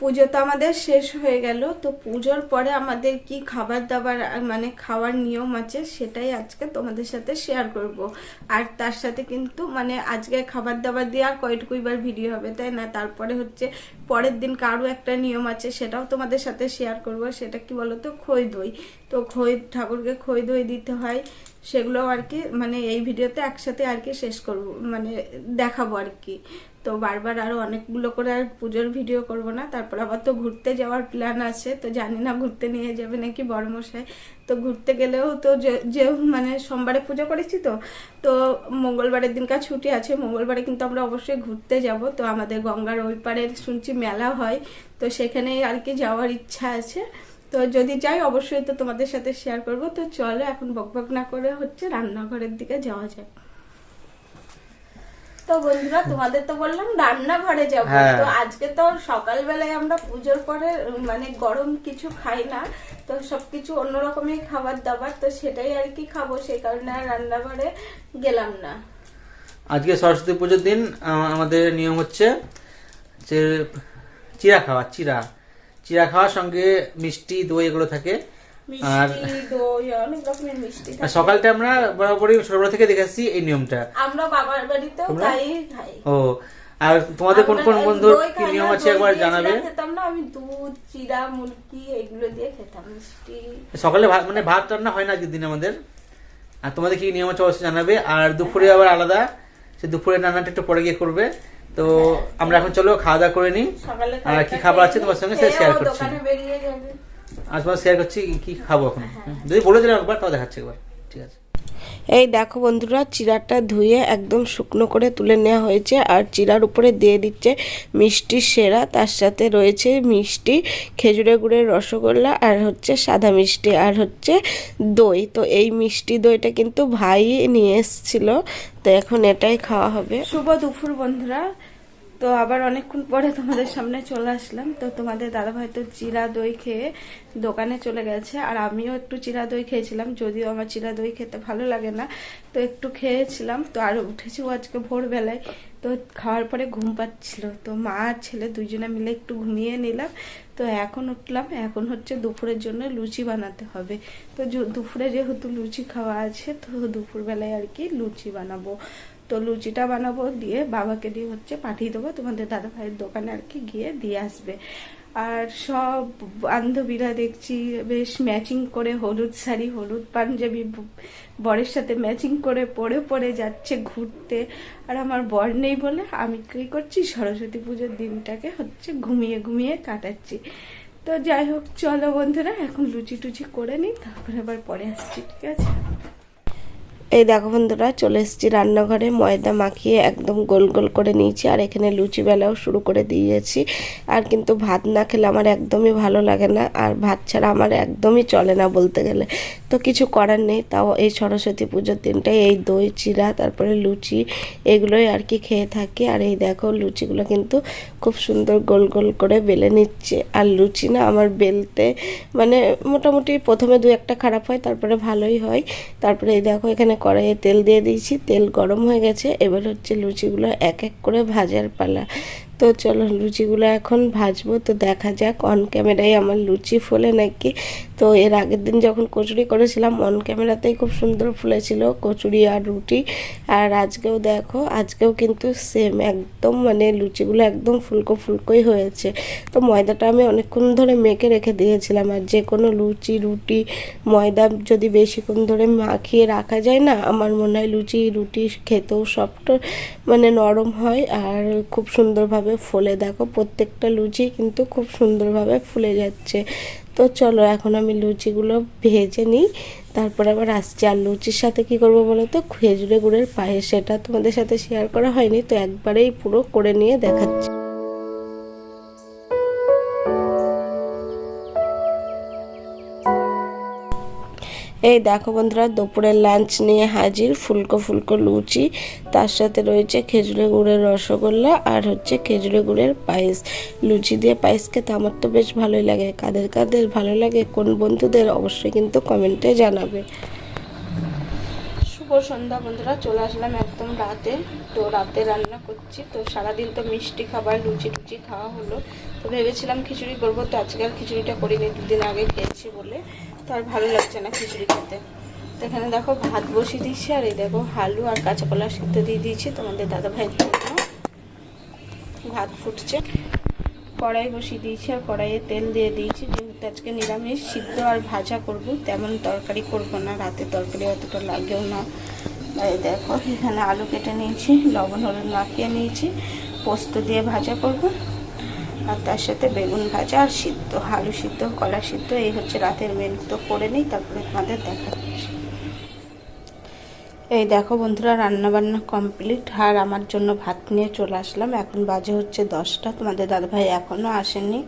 পুজো তো আমাদের শেষ হয়ে গেল। তো পুজোর পরে আমাদের কি খাবার দাবার মানে খাওয়ার নিয়ম আছে সেটাই আজকে তোমাদের সাথে শেয়ার করব। আর তার সাথে কিন্তু মানে আজকে খাবার দাবার দিয়ে আর কয়টুকুই বার ভিডিও হবে, তাই না? তারপরে হচ্ছে পরের দিন কারও একটা নিয়ম আছে সেটাও তোমাদের সাথে শেয়ার করব, সেটা কি বলতো? খই দই। তো খই, ঠাকুরকে খই দই দিতে হয়। সেগুলো আর কি মানে এই ভিডিওতে একসাথে আর কি শেষ করব মানে দেখাবো আর কি। তো বারবার আরও অনেকগুলো করে আর পুজোর ভিডিও করব না, তারপর আবার তো ঘুরতে যাওয়ার প্ল্যান আছে, তো জানি না ঘুরতে নিয়ে যাবে নাকি বড়মশাই তো ঘুরতে গেলেও তো যে মানে সোমবারে পুজো করেছি তো তো মঙ্গলবারের দিনকার ছুটি আছে, মঙ্গলবারে কিন্তু আমরা অবশ্যই ঘুরতে যাব। তো আমাদের গঙ্গার ওই পারে শুনছি মেলা হয়, তো সেখানেই আর কি যাওয়ার ইচ্ছা আছে। তো যদি যাই অবশ্যই তো তোমাদের সাথে শেয়ার করব। তো চলো এখন বকবক না করে হচ্ছে রান্নাঘরের দিকে যাওয়া যায় তো বন্ধুরা তোমাদের তো বললাম রান্নাঘরে যাব। হ্যাঁ। তো আজকে তো সকালবেলায় আমরা পুজোর পরে মানে গরম কিছু খাই না। তো সবকিছু অন্যরকমই খাবার দাবার তো সেটাই আর কি খাব। সেই কারণে আর রান্নাঘরে গেলাম না। আজকে সরস্বতী পুজোর দিন আমাদের নিয়ম হচ্ছে যে চিরা খাওয়া চিরা চিরা খাওয়ার সঙ্গে মিষ্টি দই এগুলো থাকে। আর সকালটা আমরা বরাবরই ছোটবেলা থেকে দেখেছি এই নিয়মটা। আমরা বাবার বাড়িতেও তাই খাই। ও আর তোমাদের কোন কোন বন্ধুর কি নিয়ম আছে একবার জানাবে? খেতাম না আমি দুধ চিড়া মুরগি এগুলো দিয়ে খেতাম মিষ্টি। সকালে ভাত মানে ভাত রান্না হয় না আজকের দিন আমাদের। আর তোমাদের কি নিয়ম আছে অবশ্যই জানাবে। আর দুপুরে আবার আলাদা। সে দুপুরে রান্নাটা একটু পরে গিয়ে করবে। তো আমরা এখন চলো খাওয়া দাওয়া করে নিই। আর কি খাবার আছে তোমার সঙ্গে? শেয়ার করছি। আজ আর তোমার শেয়ার করছি কি খাব এখন? যদি বলে দিলাম একবার তাও দেখাচ্ছি একবার। ঠিক আছে। এই দেখো বন্ধুরা, চিরাটা ধুয়ে একদম শুকনো করে তুলে নেওয়া হয়েছে আর চিরার উপরে দিয়ে দিচ্ছে মিষ্টি সেরা। তার সাথে রয়েছে মিষ্টি খেজুরে গুড়ের রসগোল্লা আর হচ্ছে সাদা মিষ্টি আর হচ্ছে দই। তো এই মিষ্টি দইটা কিন্তু ভাই নিয়ে এসছিল, তো এখন এটাই খাওয়া হবে। শুভ দুপুর বন্ধুরা। তো আবার অনেকক্ষণ পরে তোমাদের সামনে চলে আসলাম। তো তোমাদের দাদাভাই তো চিরা দই খেয়ে দোকানে চলে গেছে, আর আমিও একটু চিরা দই খেয়েছিলাম, যদিও আমার চিরা দই খেতে ভালো লাগে না। তো একটু খেয়েছিলাম, তো আর উঠেছি আজকে ভোরবেলায়। তো খাওয়ার পরে ঘুম পাচ্ছিল, তো মা আর ছেলে দুইজনে মিলে একটু ঘুমিয়ে নিলাম। তো এখন উঠলাম, এখন হচ্ছে দুপুরের জন্য লুচি বানাতে হবে। তো দুপুরে যেহেতু লুচি খাওয়া আছে, তো দুপুরবেলায় আর কি লুচি বানাবো। তো লুচিটা বানাবো, দিয়ে বাবাকে দিয়ে হচ্ছে পাঠিয়ে দেবো। তোমাদের দাদা ভাইয়ের দোকানে আর কি গিয়ে দিয়ে আসবে। আর সব বান্ধবীরা দেখছি বেশ ম্যাচিং করে হলুদ শাড়ি, হলুদ পাঞ্জাবি বরের সাথে ম্যাচিং করে পরে পরে যাচ্ছে ঘুরতে। আর আমার বর নেই বলে আমি কী করছি, সরস্বতী পুজোর দিনটাকে হচ্ছে ঘুমিয়ে ঘুমিয়ে কাটাচ্ছি। তো যাই হোক, চলো বন্ধুরা, এখন লুচি টুচি করে নিই, তারপরে আবার পরে আসছি, ঠিক আছে? এই দেখো বন্ধুরা, চলে এসেছি রান্নাঘরে। ময়দা মাখিয়ে একদম গোল গোল করে নিয়েছি, আর এখানে লুচি বেলাও শুরু করে দিয়েছি। আর কিন্তু ভাত না খেলে আমার একদমই ভালো লাগে না, আর ভাত ছাড়া আমার একদমই চলে না বলতে গেলে। তো কিছু করার নেই, তাও এই সরস্বতী পুজোর দিনটাই এই দই, চিরা, তারপরে লুচি, এগুলোই আর কি খেয়ে থাকি। আর এই দেখো, লুচিগুলো কিন্তু খুব সুন্দর গোল গোল করে বেলে নিচ্ছে। আর লুচি না আমার বেলতে মানে মোটামুটি প্রথমে দু একটা খারাপ হয়, তারপরে ভালোই হয়। তারপরে এই দেখো, এখানে কড়াইয়ে তেল দিয়ে দিয়েছি, তেল গরম হয়ে গেছে। এবার হচ্ছে লুচিগুলো এক এক করে ভাজার পালা। তো চলো লুচিগুলো এখন ভাজবো। তো দেখা যাক অন ক্যামেরায় আমার লুচি ফোলে নাকি তো এর আগের দিন যখন কচুরি করেছিলাম অন ক্যামেরাতেই খুব সুন্দর ফুলেছিল কচুরি আর রুটি। আর আজকেও দেখো, আজকেও কিন্তু সেম একদম মানে লুচিগুলো একদম ফুলকো ফুলকোই হয়েছে। তো ময়দাটা আমি অনেকক্ষণ ধরে মেখে রেখে দিয়েছিলাম, আর যে কোনো লুচি, রুটি, ময়দা যদি বেশিক্ষণ ধরে মাখিয়ে রাখা যায় না, আমার মনে হয় লুচি, রুটি খেতেও সফট মানে নরম হয় আর খুব সুন্দরভাবে ফলে। দেখো প্রত্যেকটা লুচি কিন্তু খুব সুন্দরভাবে ফুলে যাচ্ছে। তো চলো এখন আমি লুচিগুলো ভেজে নিই। তারপর আবার আসছি। আর লুচির সাথে কি করব বলো তো? খেজুরে গুড়ের পায়েস। সেটা তোমাদের সাথে শেয়ার করা হয়নি, তো একবারেই পুরো করে নিয়ে দেখাচ্ছি। এই দেখো বন্ধুরা, দুপুরের লাঞ্চ নিয়ে হাজির, ফুলকো ফুলকো লুচি, তার সাথে রয়েছে খেজুরে গুড়ের রসগোল্লা আর হচ্ছে খেজুরে গুড়ের পায়েস। লুচি দিয়ে পায়েস খেতে আমার তো বেশ ভালোই লাগে। কাদের কাদের ভালো লাগে, কোন বন্ধুদের অবশ্যই কিন্তু কমেন্টে জানাবে। শুভ সন্ধ্যা বন্ধুরা, চলে আসলাম একদম রাতে। তো রাতে রান্না করছি। তো সারাদিন তো মিষ্টি খাবার, লুচি টুচি খাওয়া হলো। তো ভেবেছিলাম খিচুড়ি করব, তো আজকাল খিচুড়িটা করিনি, দুদিন আগে খেয়েছি বলে। তো আর ভালো লাগছে না খিচুড়ি খেতে। তো এখানে দেখো ভাত বসিয়ে দিয়েছি, আর এই দেখো আলু আর কাঁচা কলা সিদ্ধ দিয়ে দিয়েছি তোমাদের দাদা জন্য। ভাত ফুটছে। কড়াই বসিয়ে দিয়েছি আর কড়াইয়ে তেল দিয়ে দিয়েছি। যেহেতু আজকে নিরামিষ, সিদ্ধ আর ভাজা করব, তেমন তরকারি করব না। রাতে তরকারি অতটা লাগেও না। এই দেখো এখানে আলু কেটে নিয়েছি, লবণ হলুদ মাখিয়ে নিয়েছি, পোস্ত দিয়ে ভাজা করব। আর তার সাথে বেগুন ভাজা আর সিদ্ধ, আলু সিদ্ধ, কলা সিদ্ধ, এই হচ্ছে রাতের মেনু তো করে নিই, তারপরে তোমাদের দেখা এই দেখো বন্ধুরা রান্না বান্না কমপ্লিট আর আমার জন্য ভাত নিয়ে চলে আসলাম। এখন বাজে হচ্ছে দশটা। তোমাদের দাদাভাই এখনও আসেনি,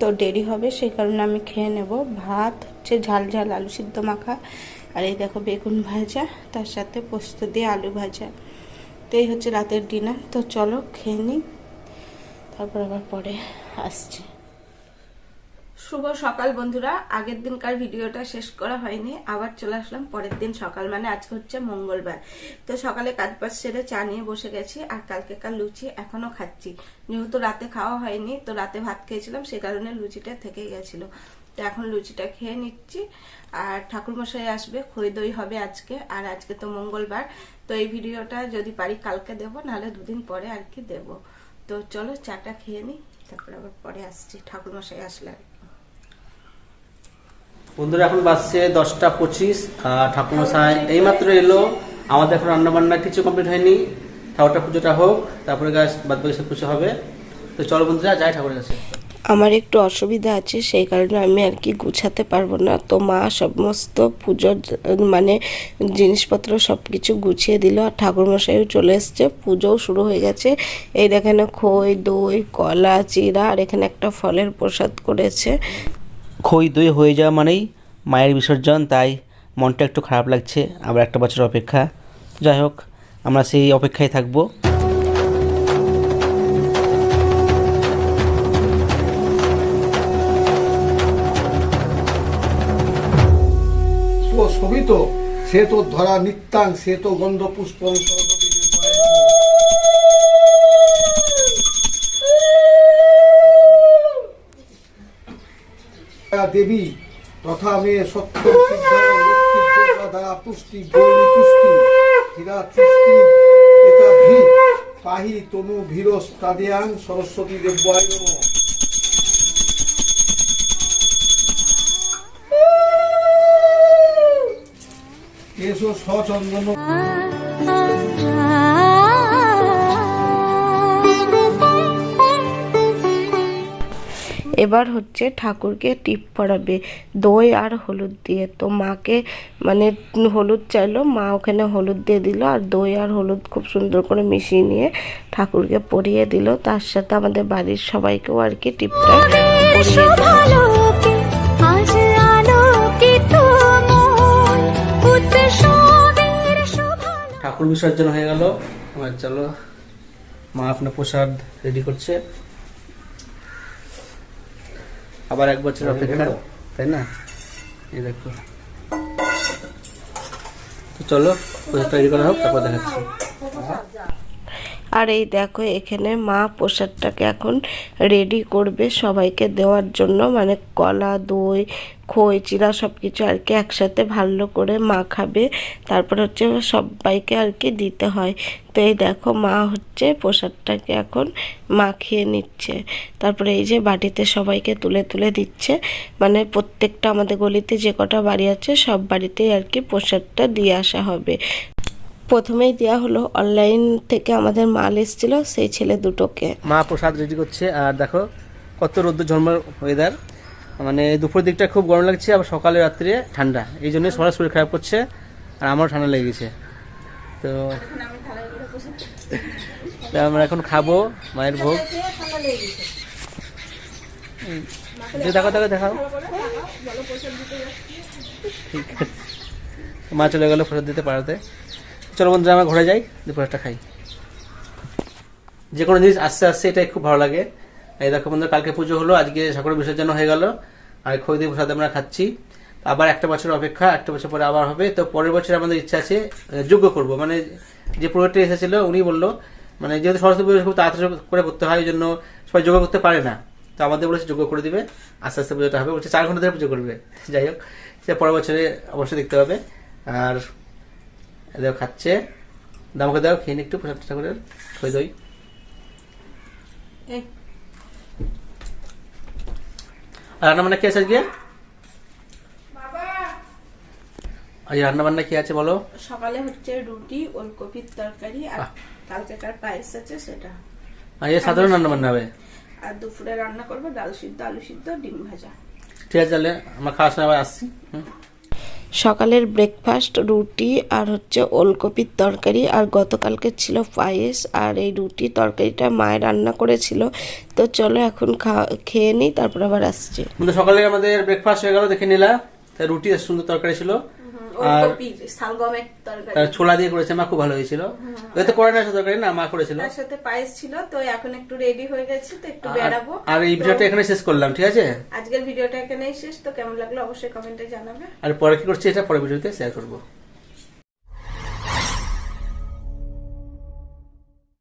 তো দেরি হবে, সেই কারণে আমি খেয়ে নেব। ভাত হচ্ছে ঝাল ঝাল, আলু সিদ্ধ মাখা। আর এই দেখো বেগুন ভাজা, তার সাথে পোস্ত দিয়ে আলু ভাজা। তো এই হচ্ছে রাতের ডিনার তো চলো খেয়ে নিই। তারপর আবার পরে আসছি। শুভ সকাল বন্ধুরা, আগের দিনকার ভিডিওটা শেষ করা হয়নি, আবার চলে আসলাম পরের দিন সকাল মানে আজকে হচ্ছে মঙ্গলবার। তো সকালে কাজ বাজ সেরে চা নিয়ে বসে গেছি, আর কালকে কাল লুচি এখনও খাচ্ছি। যেহেতু রাতে খাওয়া হয়নি, তো রাতে ভাত খেয়েছিলাম, সে কারণে লুচিটা থেকে গেছিল। তো এখন লুচিটা খেয়ে নিচ্ছি, আর ঠাকুরমশাই আসবে খই দই হবে আজকে, আর আজকে তো মঙ্গলবার। তো এই ভিডিওটা যদি পারি কালকে দেবো, নাহলে দুদিন পরে আর কি দেবো। তো চলো চাটা খেয়ে নিই তারপরে আবার পরে আসছি। ঠাকুরমশাই আসলে আর বন্ধুরা এখন বাজছে দশটা পঁচিশ ঠাকুমশাই এইমাত্র এলো। আমাদের এখন রান্না বান্না কিছু কমপ্লিট হয়নি। ঠাকুরটা পুজোটা হোক তারপরে গাছ বাদ বাকি সব কিছু হবে। তো চলো বন্ধুরা যাই ঠাকুরের কাছে। আমার একটু অসুবিধা আছে, সেই কারণে আমি আর কি গুছাতে পারব না। তো মা সমস্ত পুজোর মানে জিনিসপত্র সব কিছু গুছিয়ে দিল আর ঠাকুরমশাইও চলে এসছে। পুজোও শুরু হয়ে গেছে। এই দেখেন খই, দই, কলা চিরা আর এখানে একটা ফলের প্রসাদ করেছে। খই, দই হয়ে যাওয়া মানেই মায়ের বিসর্জন, তাই মনটা একটু খারাপ লাগছে। আবার একটা বছর অপেক্ষা। যাই হোক, আমরা সেই অপেক্ষায় থাকব। শোভিত। সে তো ধরা নিত্যাং, সে তো গন্ধ পুষ্প দেবী তথা মে সত্য দ্বারা পুষ্টি পুষ্টি ভি পাহি তনু ভীরস সরস্বতী দেব্যায় এসো সচন্দন এবার হচ্ছে ঠাকুরকে টিপ পরাবে দই আর হলুদ দিয়ে। তো মাকে মানে হলুদ চাইলো মা ওখানে হলুদ দিয়ে দিল আর দই আর হলুদ খুব সুন্দর করে মিশিয়ে নিয়ে ঠাকুরকে পরিয়ে দিল। তার সাথে আমাদের বাড়ির সবাইকেও আর কি টিপটা পরিয়ে দিল। ঠাকুর বিসর্জন হয়ে গেল। এবার চলো মা আপনার প্রসাদ রেডি করছে। আবার এক বছর অপেক্ষা তাই না? এই দেখো। তো চলো প্রসাদ তৈরি করা হোক তারপর দেখাচ্ছি। আর এই দেখো, এখানে মা প্রসাদটাকে এখন রেডি করবে সবাইকে দেওয়ার জন্য। মানে কলা, দই, খই, চিরা সব কিছু আর কি একসাথে ভালো করে মা খাবে। তারপর হচ্ছে সবাইকে আর কি দিতে হয়। তো এই দেখো, মা হচ্ছে প্রসাদটাকে এখন মাখিয়ে নিচ্ছে। তারপরে এই যে বাটিতে সবাইকে তুলে তুলে দিচ্ছে। মানে প্রত্যেকটা আমাদের গলিতে যে কটা বাড়ি আছে, সব বাড়িতেই আর কি প্রসাদটা দিয়ে আসা হবে। প্রথমেই দেওয়া হলো অনলাইন থেকে আমাদের মাল এসেছিল, সেই ছেলে দুটোকে। মা প্রসাদ রেডি করছে। আর দেখো, কত রোদ্দুর ঝলমল ওয়েদার মানে দুপুর দিকটা খুব গরম লাগছে, আবার সকালে রাত্রে ঠান্ডা। এই জন্য সবার শরীর খারাপ করছে, আর আমারও ঠান্ডা লেগেছে তো আমরা এখন খাব মায়ের ভোগ। দেখো দেখো, দেখাও। মা চলে গেলো প্রসাদ দিতে পারাতে চলো বন্ধুরা, আমরা ঘরে যাই দিয়ে প্রসাদটা খাই। যে কোনো জিনিস আস্তে আস্তে, এটাই খুব ভালো লাগে। এই দেখো বন্ধু কালকে পুজো হলো, আজকে ঠাকুরের বিসর্জন হয়ে গেল। আর খই দিয়ে প্রসাদ আমরা খাচ্ছি। আবার একটা বছর অপেক্ষা, একটা বছর পরে আবার হবে। তো পরের বছর আমাদের ইচ্ছা আছে যোগ্য করব। মানে যে প্রোডাক্টটা এসেছিল, উনি বলল মানে যেহেতু সরস্বতী পুজো খুব তাড়াতাড়ি করে করতে হয় ওই জন্য সবাই যোগ্য করতে পারে না। তো আমাদের বলেছে যোগ্য করে দিবে, আস্তে আস্তে পুজোটা হবে। বলছে চার ঘণ্টা ধরে পুজো করবে। যাই হোক, সে পরের বছরে অবশ্যই দেখতে হবে আর এদের খাচ্ছে। দামকে দাও খেয়ে একটু প্রসাদ ঠাকুরের খই দই রান্না বান্না কি আছে আজকে? আজ রান্না বান্না কি আছে বলো? সকালে হচ্ছে রুটি ওলকপির তরকারি আর। কালকেকার পায়েস আছে সেটা। এই সাধারণ রান্না বান্না হবে? আর দুপুরে রান্না করব ডাল সিদ্ধ আলু সিদ্ধ ডিম ভাজা। ঠিক আছে তাহলে আমরা খাওয়ার সময় আবার আসছি হুম। সকালের ব্রেকফাস্ট রুটি আর হচ্ছে ওলকপির তরকারি। আর গতকালকে ছিল পায়েস আর এই রুটি তরকারিটা মায়ের রান্না করেছিল। তো চলো এখন খেয়ে নিই, তারপর আবার আসছি। সকালে আমাদের ব্রেকফাস্ট হয়ে গেল, দেখে নিলা। রুটি, সুন্দর তরকারি ছিল। আর শালগমের তরকারি ছোলা দিয়ে করেছে মা খুব ভালো হয়েছিল। ওই তো করে না তরকারি না মা করেছিল। তার সাথে পায়েস ছিল তো এখন একটু রেডি হয়ে গেছে তো একটু বেড়াবো। আর এই ভিডিওটা এখানে শেষ করলাম ঠিক আছে? আজকের ভিডিওটা এখানেই শেষ তো কেমন লাগল অবশ্যই কমেন্টে জানাবে। আর পরে কি করছি এটা পরে ভিডিওতে শেয়ার করব।